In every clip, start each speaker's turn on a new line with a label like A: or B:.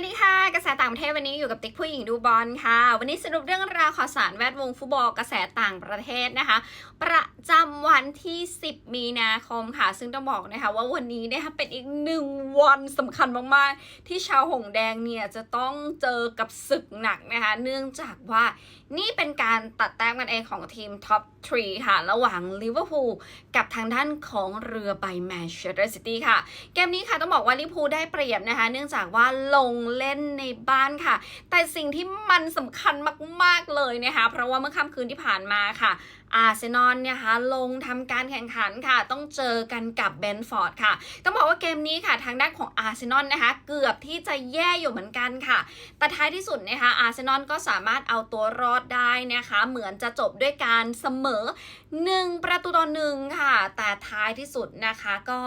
A: วัสดีค่ะ กระแสต่างประเทศวันนี้อยู่กับติ๊กผู้หญิงดูบอลค่ะ วันนี้สรุปเรื่องราวข่าวสารแวดวงฟุตบอลกระแสต่างประเทศนะคะ ประจำวันที่ 10 มีนาคมค่ะ ซึ่งต้องบอกนะคะว่าวันนี้นะคะเป็นอีกหนึ่งวันสำคัญมากๆ ที่ชาวหงแดงเนี่ยจะต้องเจอกับศึกหนักนะคะ เนื่องจากว่านี่เป็นการตัดแต้มกันเองของทีมท็อป3ค่ะ ระหว่างลิเวอร์พูลกับทางด้านของเรือใบแมนเชสเตอร์ซิตี้ค่ะ เกมนี้ค่ะต้องบอกว่าลิเวอร์พูลได้เปรียบนะคะ เนื่องจากว่าลงเล่นในบ้านค่ะ แต่สิ่งที่มันสำคัญมากๆเลยนะคะ เพราะว่าเมื่อค่ำคืนที่ผ่านมาค่ะอาร์เซนอลเนี่ยคะลงทำการแข่งขันค่ะ ต้องเจอกันกับเบนฟอร์ดค่ะ ต้องบอกว่าเกมนี้ค่ะ ทางด้านของอาร์เซนอลนะคะ เกือบที่จะแย่อยู่เหมือนกันค่ะ แต่ท้ายที่สุดนะคะอาร์เซนอลก็สามารถเอาตัวรอดได้นะคะ เหมือนจะจบด้วยการเสมอ 1 ประตูต่อหนึ่งค่ะ แต่ท้ายที่สุดนะคะก็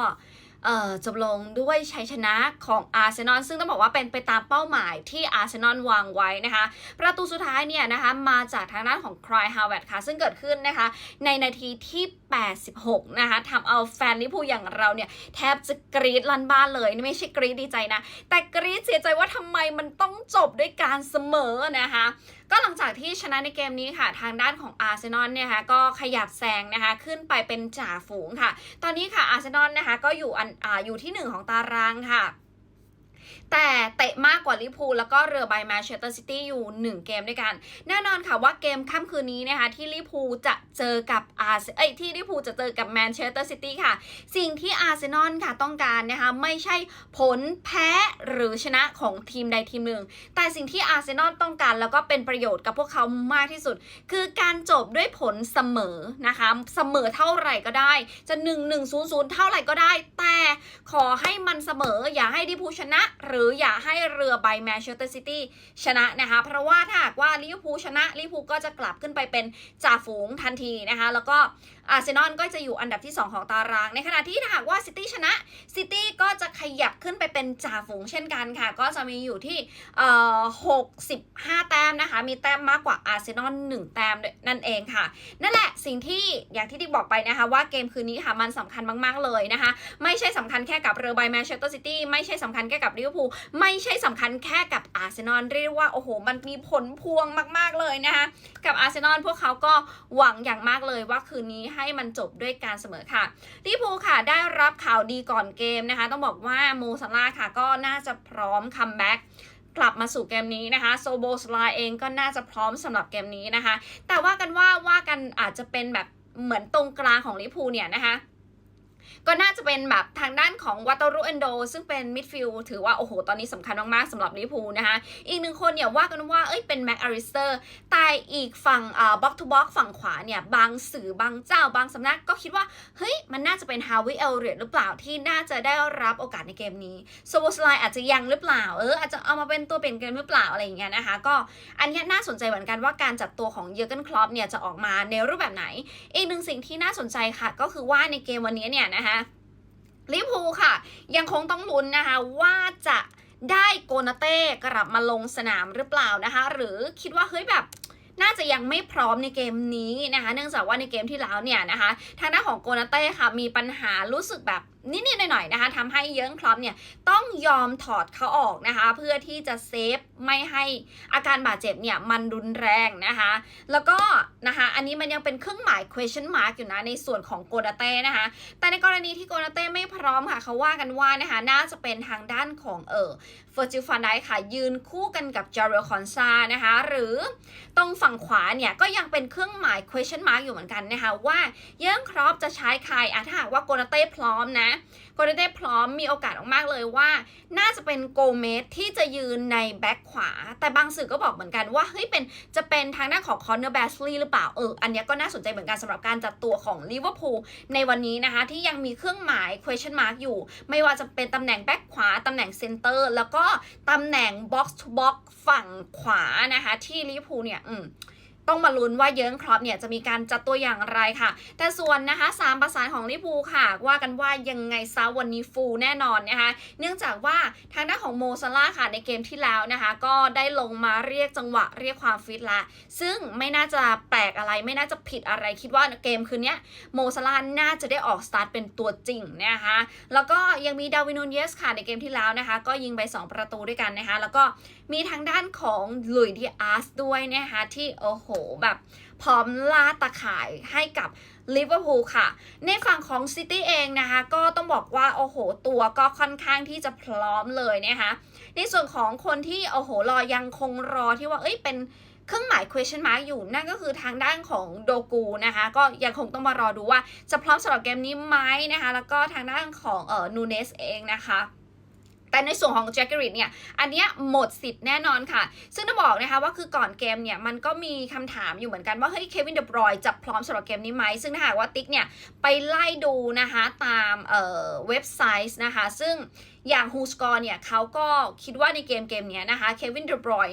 A: จบลงด้วยชัยชนะของอาร์เซนอลซึ่งต้องบอกว่าเป็นไปตามเป้าหมายที่อาร์เซนอลวางไว้นะคะ ประตูสุดท้ายเนี่ยนะคะมาจากทางด้านของครายฮาวเวิร์ดค่ะ ซึ่งเกิดขึ้นนะคะ ในนาทีที่ 86 นะคะทำเอาแฟนลิพูอย่างเราเนี่ย แทบจะกรี๊ดลันบ้านเลยนี่ไม่ใช่กรี๊ดดีใจนะ แต่กรี๊ดเสียใจว่าทำไมมันต้องจบด้วยการเสมอนะคะก็หลังจากที่ชนะในเกมนี้ค่ะ ทางด้านของอาร์เซนอลเนี่ยค่ะก็ขยับแซงนะคะขึ้นไปเป็นจ่าฝูงค่ะ ตอนนี้ค่ะอาร์เซนอลนะคะก็อยู่อันอ่าอยู่ที่หนึ่งของตารางค่ะ แต่เตะมากกว่าลิพูแล้วก็เรือใบแมนเชสเตอร์ซิตี้อยู่ 1 เกมด้วยกัน แน่นอนค่ะว่าเกมค่ำคืนนี้นะคะที่ลิพูจะเจอกับอาร์เซเอ้ยที่ลิพูจะเจอกับแมนเชสเตอร์ซิตี้ค่ะ สิ่งที่อาร์เซนอลค่ะต้องการนะคะไม่ใช่ผลแพ้หรือชนะของทีมใดทีมหนึ่ง แต่สิ่งที่อาร์เซนอลต้องการแล้วก็เป็นประโยชน์กับพวกเขามากที่สุด คือการจบด้วยผลเสมอนะคะเสมอเท่าไหร่ก็ได้ จะ1 1 0 0 เท่าไหร่ก็ได้ แต่ขอให้มันเสมออย่าให้ลิพูชนะหรืออย่าให้เรือใบแมนเชสเตอร์ซิตี้ชนะนะคะ เพราะว่าถ้าหากว่าลิเวอร์พูลชนะลิเวอร์พูลก็จะกลับขึ้นไปเป็นจ่าฝูงทันทีนะคะ แล้วก็อาร์เซนอลก็จะอยู่อันดับที่ 2 ของตาราง ในขณะที่ถ้าหากว่าซิตี้ชนะซิตี้ก็จะขยับขึ้นไปเป็นจ่าฝูงเช่นกันค่ะ ก็จะมีอยู่ที่เอ่อ65 แต้มนะคะ มีแต้มมากกว่าอาร์เซนอล1แต้มนั่นเองค่ะ นั่นแหละสิ่งที่อย่างที่ดิกบอกไปนะคะ ว่าเกมคืนนี้ค่ะมันสำคัญมาก ๆ เลยนะคะ ไม่ใช่สำคัญแค่กับเรือใบแมนเชสเตอร์ซิตี้ไม่ใช่สำคัญแค่กับลิเวอร์พูลไม่ใช่สำคัญแค่กับอาร์เซนอลเรียกว่าโอ้โหมันมีผลพวงมาก ๆเลยนะคะกับอาร์เซนอลพวกเขาก็หวังอย่างมากเลยว่าคืนนี้ให้มันจบด้วยการเสมอค่ะลิพูค่ะได้รับข่าวดีก่อนเกมนะคะ ต้องบอกว่าโมซาลาค่ะก็น่าจะพร้อมคัมแบ็กกลับมาสู่เกมนี้นะคะโซโบสลาเองก็น่าจะพร้อมสำหรับเกมนี้นะคะ แต่ว่ากันว่าว่ากันอาจจะเป็นแบบเหมือนตรงกลางของลิพูเนี่ยนะคะ ก็น่าจะเป็นแบบทางด้านของวัตรุเอนโด ซึ่งเป็นมิดฟิลด์ถือว่า โอ้โห ตอนนี้สำคัญมากๆสำหรับลิพูนะคะอีกหนึ่งคนเนี่ยว่ากันว่าเอ้ยเป็นแม็กอาริสเตอร์แต่อีกฝั่งอ่าบ็อกทูบ็อกฝั่งขวาเนี่ย บางสื่อบางเจ้าบางสำนักก็คิดว่า เฮ้ย มันน่าจะเป็นฮาวิเอลเรียหรือเปล่าที่น่าจะได้รับโอกาสในเกมนี้โซโบสไลอาจจะยังหรือเปล่าเอออาจจะเอามาเป็นตัวเปลี่ยนเกมหรือเปล่าอะไรอย่างเงี้ยนะคะก็อันนี้น่าสนใจเหมือนกันว่าการจัดตัวของเยอร์เกนคลอปเนี่ยจะออกมาในรูปแบบไหนอีกหนึ่งสิ่งที่น่าสนใจค่ะ ก็คือว่าในเกมวันนี้เนี่ยนะคะลิฟูค่ะ ยังคงต้องลุ้นนะคะว่าจะได้โกนาเต้กลับมาลงสนามหรือเปล่านะคะ หรือคิดว่าเฮ้ยแบบน่าจะยังไม่พร้อมในเกมนี้นะคะ เนื่องจากว่าในเกมที่แล้วเนี่ยนะคะ ทางด้านของโกนาเต้ค่ะมีปัญหารู้สึกแบบ นิดๆหน่อยๆนะคะทำให้เยิร์งคลอปเนี่ยต้องยอมถอดเขาออกนะคะ เพื่อที่จะเซฟไม่ให้อาการบาดเจ็บเนี่ยมันรุนแรงนะคะ แล้วก็นะคะอันนี้มันยังเป็นเครื่องหมาย question mark อยู่นะในส่วนของโกดาเต้นะคะ แต่ในกรณีที่โกดาเต้ไม่พร้อมค่ะเขาว่ากันว่านะคะน่าจะเป็นทางด้านของเออ เฟอร์จิลฟันไดค่ะ ยืนคู่กันกับจาร์เรลคอนซานะคะ หรือตรงฝั่งขวาเนี่ย ก็ยังเป็นเครื่องหมาย question mark อยู่เหมือนกันนะคะ ว่าเยิร์งครอปจะใช้ใครอะถ้าหากว่าโกนาเต้พร้อมนะ โกลเด้พร้อมมีโอกาสมากๆเลยว่า น่าจะเป็นโกเมสที่จะยืนในแบ็คขวา แต่บางสื่อก็บอกเหมือนกันว่าเฮ้ยเป็นจะเป็นทางด้านของคอนเนอร์แบสลีย์หรือเปล่าเอออันนี้ก็น่าสนใจเหมือนกันสำหรับการจัดตัวของลิเวอร์พูลในวันนี้นะคะที่ยังมีเครื่องหมาย question mark อยู่ ไม่ว่าจะเป็นตำแหน่งแบ็คขวาตำแหน่งเซนเตอร์แล้วก็ตำแหน่ง box to box ฝั่งขวานะคะ ที่ลิเวอร์พูลเนี่ย อืม ต้องมาลุ้นว่าเยิร์งครอปเนี่ยจะมีการจัดตัวอย่างไรค่ะ แต่ส่วนนะคะสามประสานของลิเวอร์พูค่ะ ว่ากันว่ายังไงซะวันนี้ฟูลแน่นอนนะคะ เนื่องจากว่าทางด้านของโมซาร่าค่ะในเกมที่แล้วนะคะ ก็ได้ลงมาเรียกจังหวะเรียกความฟิตละ ซึ่งไม่น่าจะแปลกอะไรไม่น่าจะผิดอะไรคิดว่าเกมคืนนี้โมซาร่าน่าจะได้ออกสตาร์ทเป็นตัวจริงนะคะแล้วก็ยังมีดาวินูนเยสค่ะในเกมที่แล้วนะคะ ก็ยิงไป 2 ประตูด้วยกันนะคะ แล้วก็มีทางด้านของลุยดิอาร์สด้วยนะคะที่โอ้โหแบบพร้อมล่าตะข่ายให้กับลิเวอร์พูลค่ะ ในฝั่งของซิตี้เองนะคะ ก็ต้องบอกว่า โอ้โห ตัวก็ค่อนข้างที่จะพร้อมเลยนะคะ ในส่วนของคนที่ โอ้โห รอยังคงรอที่ว่า เอ้ย เป็นเครื่องหมาย question mark อยู่ นั่นก็คือทางด้านของโดกูนะคะ ก็ยังคงต้องมารอดูว่าจะพร้อมสำหรับเกมนี้ไหมนะคะ แล้วก็ทางด้านของเอ่อนูเนสเองนะคะ แต่ในส่วนของแจ็คเกอริตเนี่ย อันเนี้ยหมดสิทธิ์แน่นอนค่ะ ซึ่งต้องบอกนะคะว่าคือก่อนเกมเนี่ย มันก็มีคำถามอยู่เหมือนกันว่า เฮ้ยเควินเดบรอยจะพร้อมสำหรับเกมนี้ไหม ซึ่งถ้าหากว่าติ๊กเนี่ย ไปไล่ดูนะคะตามเอ่อเว็บไซต์นะคะ ซึ่งอย่างฮูสกอร์เนี่ยเขาก็คิดว่าในเกมเกมเนี้ยนะคะเควินเดบรอย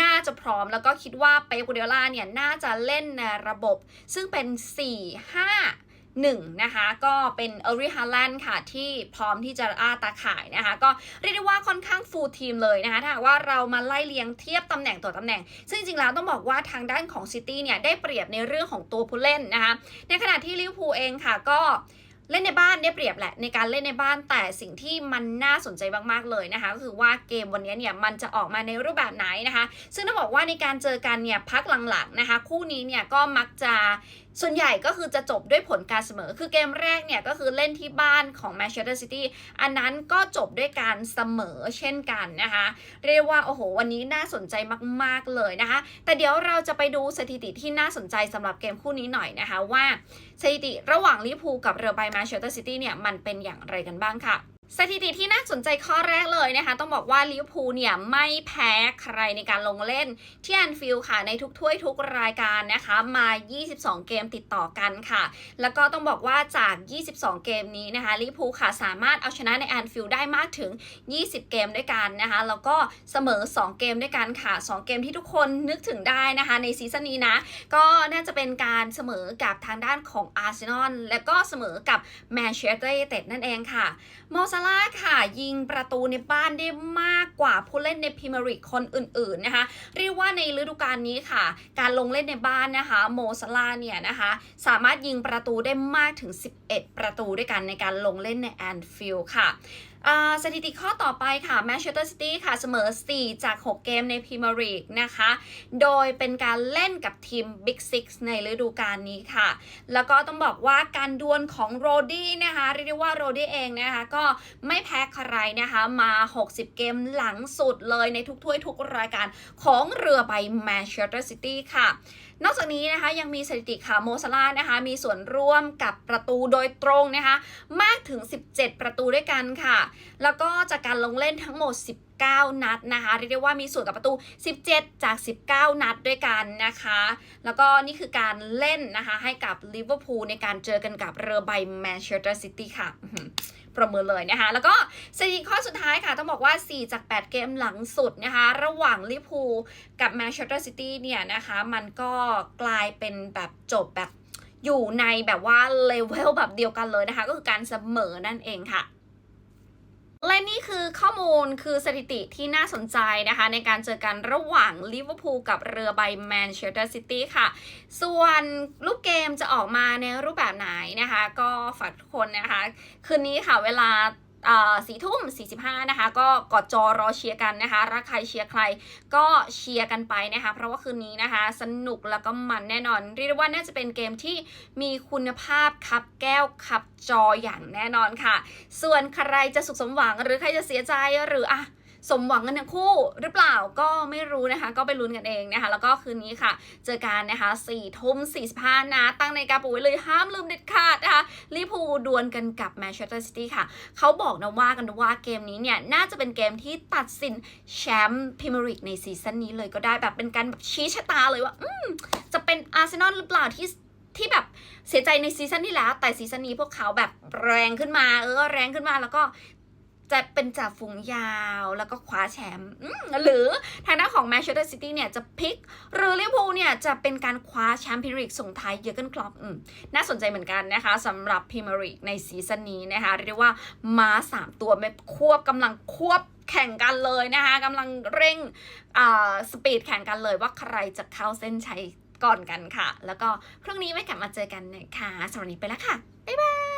A: น่าจะพร้อมแล้วก็คิดว่าเป๊ปกูเดล่าเนี่ย น่าจะเล่นในระบบ ซึ่งเป็น 4 5 1 นะคะ ก็เป็นเอริฮาแลนด์ค่ะ ที่พร้อมที่จะอ้าตาข่ายนะคะ ก็เรียกได้ว่าค่อนข้างฟูลทีมเลยนะคะ ถ้าหากว่าเรามาไล่เลียงเทียบตำแหน่งต่อตำแหน่ง ซึ่งจริงๆแล้วต้องบอกว่าทางด้านของซิตี้เนี่ย ได้เปรียบในเรื่องของตัวผู้เล่นนะคะ ในขณะที่ลิเวอร์พูลเองค่ะก็เล่นในบ้านได้เปรียบแหละในการเล่นในบ้านแต่สิ่งที่มันน่าสนใจมากๆเลยนะคะ ก็คือว่าเกมวันนี้เนี่ยมันจะออกมาในรูปแบบไหนนะคะ ซึ่งต้องบอกว่าในการเจอกันเนี่ยพักหลังๆนะคะ คู่นี้เนี่ยก็มักจะ ส่วนใหญ่ก็คือจะจบด้วยผลการเสมอ คือเกมแรกเนี่ยก็คือเล่นที่บ้านของแมนเชสเตอร์ซิตี้อันนั้นก็จบด้วยการเสมอเช่นกันนะคะ เรียกว่า โอ้โห วันนี้น่าสนใจมาก ๆ เลยนะคะ แต่เดี๋ยวเราจะไปดูสถิติที่น่าสนใจสำหรับเกมคู่นี้หน่อยนะคะว่าสถิติระหว่างลิเวอร์พูลกับเรือใบแมนเชสเตอร์ซิตี้เนี่ยมันเป็นอย่างไรกันบ้างค่ะ สถิติที่น่าสนใจข้อแรกเลยนะคะ ต้องบอกว่าลิเวอร์พูลเนี่ยไม่แพ้ใครในการลงเล่นที่แอนฟิลด์ค่ะในทุกถ้วยทุกรายการนะคะ มา 22 เกมติดต่อกันค่ะ แล้วก็ต้องบอกว่าจาก 22 เกมนี้นะคะลิเวอร์พูลค่ะสามารถเอาชนะในแอนฟิลด์ได้มากถึง 20 เกมด้วยกันนะคะ แล้วก็เสมอ 2 เกมด้วยกันค่ะ 2 เกมที่ทุกคนนึกถึงได้นะคะ ในซีซั่นนี้นะก็น่าจะเป็นการเสมอกับทางด้านของอาร์เซนอลและก็เสมอกับแมนเชสเตอร์ยูไนเต็ดนั่นเองค่ะโมซาลาค่ะ ยิงประตูในบ้านได้มากกว่าผู้เล่นในพรีเมียร์ลีกคนอื่นๆนะคะ เรียกว่าในฤดูกาลนี้ค่ะ การลงเล่นในบ้านนะคะโมซาลาเนี่ยนะคะ สามารถยิงประตูได้มากถึง 11 ประตูด้วยกันในการลงเล่นในแอนฟิลด์ค่ะ สถิติข้อต่อไปค่ะแมนเชสเตอร์ซิตี้ค่ะเสมอ 4 จาก 6 เกมในพรีเมียร์ลีกนะคะ โดยเป็นการเล่นกับทีม Big Six ในฤดูกาลนี้ค่ะ แล้วก็ต้องบอกว่าการดวลของโรดี้นะคะเรียกได้ว่าโรดี้เองนะคะ ก็ไม่แพ้ใครนะคะ มา 60 เกมหลังสุดเลยในทุกถ้วยทุกรายการของเรือใบแมนเชสเตอร์ซิตี้ค่ะ นอกจากนี้นะคะยังมีสถิติค่ะโมซาลานะคะมีส่วนร่วมกับประตูโดยตรงนะคะ มากถึง 17 ประตูด้วยกันค่ะแล้วก็จากการลงเล่นทั้งหมด 19 นัดนะคะ เรียกได้ว่ามีส่วนกับประตู 17 จาก 19 นัดด้วยกันนะคะ แล้วก็นี่คือการเล่นนะคะให้กับลิเวอร์พูลในการเจอกันกับเรือใบแมนเชสเตอร์ซิตี้ค่ะประเมินเลยนะคะ แล้วก็สถิติข้อสุดท้ายค่ะ ต้องบอกว่า 4 จาก 8 เกมหลังสุดนะคะ ระหว่างลิเวอร์พูลกับแมนเชสเตอร์ซิตี้เนี่ยนะคะ มันก็กลายเป็นแบบจบแบบอยู่ในแบบว่าเลเวลแบบเดียวกันเลยนะคะ ก็คือการเสมอนั่นเองค่ะ และนี่คือข้อมูลคือสถิติที่น่าสนใจนะคะ ในการเจอกันระหว่างลิเวอร์พูลกับเรือใบแมนเชสเตอร์ซิตี้ค่ะ ส่วนรูปเกมจะออกมาในรูปแบบไหนนะคะ ก็ฝากทุกคนนะคะ คืนนี้ค่ะเวลา สี่ทุ่มสี่สิบห้านะคะ ก็กดจอรอเชียร์กันนะคะ รักใครเชียร์ใครก็เชียร์กันไปนะคะ เพราะว่าคืนนี้นะคะ สนุกแล้วก็มันแน่นอน เรียกได้ว่าน่าจะเป็นเกมที่มีคุณภาพขับแก้วขับจออย่างแน่นอนค่ะ ส่วนใครจะสุขสมหวังหรือใครจะเสียใจหรืออะ สมหวังกันทั้งคู่หรือเปล่าก็ไม่รู้นะคะ ก็ไปลุ้นกันเองนะคะ แล้วก็คืนนี้ค่ะ เจอกันนะคะ4ทุ่ม45นะ ตั้งในกาปลุไว้เลยห้ามลืมเด็ดขาดนะคะลิเวอร์พูลดวลกันกับแมนเชสเตอร์ซิตี้ค่ะ เขาบอกนะว่ากันว่าเกมนี้เนี่ย น่าจะเป็นเกมที่ตัดสินแชมป์พรีเมียร์ลีกในซีซั่นนี้เลยก็ได้แบบเป็นการแบบชี้ชะตาเลยว่า อืมจะเป็นอาร์เซนอลหรือเปล่าที่ที่แบบเสียใจในซีซั่นที่แล้ว แต่ซีซั่นนี้พวกเขาแบบแรงขึ้นมา เออแรงขึ้นมาแล้วก็ จะเป็นจ่าฝูงยาวแล้วก็คว้าแชมป์หรือทางด้านของแมนเชสเตอร์ซิตี้เนี่ยจะพลิก หรือลิเวอร์พูลเนี่ยจะเป็นการคว้าแชมป์พรีเมียร์ลีกส่งท้ายเยอร์เกนคลอปน่าสนใจเหมือนกันนะคะสำหรับพรีเมียร์ลีกในซีซั่นนี้นะคะเรียกว่าม้าสามตัวไม่ควบกำลังควบแข่งกันเลยนะคะกำลังเร่งสปีดแข่งกันเลยว่าใครจะเข้าเส้นชัยก่อนกันค่ะ แล้วก็พรุ่งนี้ไว้กลับมาเจอกันนะคะสำหรับวันนี้ไปแล้วค่ะ บ๊ายบาย